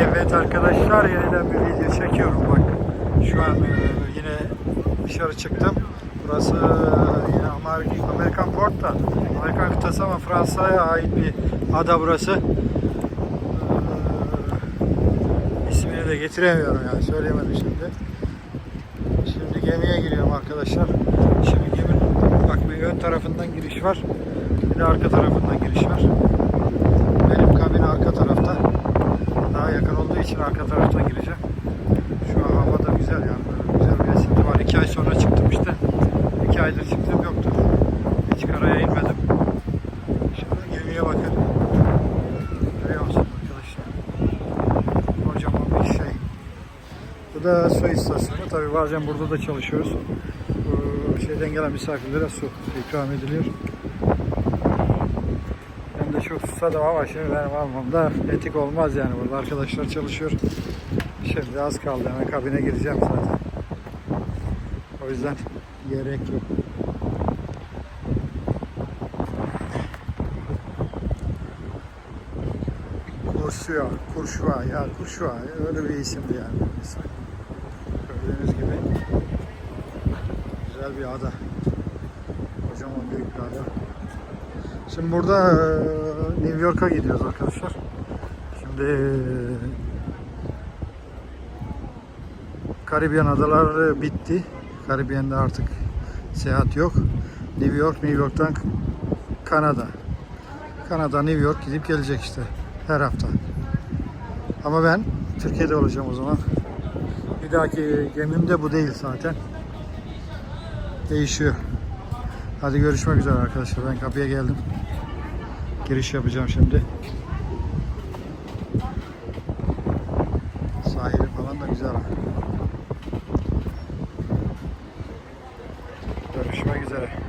Evet arkadaşlar yeniden bir video çekiyorum bak. Şu an e, yine dışarı çıktım. Burası e, yine Amerika, Amerikan Port da. Amerikan kıtası ama Fransa'ya ait bir ada burası. E, ismini de getiremiyorum yani söyleyemedim şimdi. Şimdi gemiye giriyorum arkadaşlar. Şimdi geminin bak bir ön tarafından giriş var. Bir de arka tarafından giriş var. Gireceğim. Şu an hava da güzel yani. Böyle güzel bir esinti var. İki ay sonra çıktım işte. İki aydır çıktım yoktu. Hiç karaya inmedim. Şimdi gemiye bakın. Görüyor musun arkadaşlar? Kocaman bir şey. Bu da su istasyonu. Tabii bazen burada da çalışıyoruz. Bu şeyden gelen misafirlere su ikram ediliyor. Ben de çok susadım ama şimdi benim almamda etik olmaz yani burada arkadaşlar çalışıyor. Şimdi az kaldı hemen kabine gireceğim zaten. O yüzden gerek yok. Kurşuya, Kurşuva ya Kurşuva öyle bir isimdi yani. Gördüğünüz gibi güzel bir ada. Kocaman büyük bir ada. Şimdi burada New York'a gidiyoruz arkadaşlar. Şimdi eee, Karibiyen adaları bitti. Karibiyen'de artık seyahat yok. New York, New York'tan Kanada. Kanada, New York gidip gelecek işte her hafta. Ama ben Türkiye'de olacağım o zaman. Bir dahaki gemim de bu değil zaten. Değişiyor. Hadi görüşmek üzere arkadaşlar. Ben kapıya geldim. Giriş yapacağım şimdi. Sahili falan da güzel. Ha. Görüşmek üzere.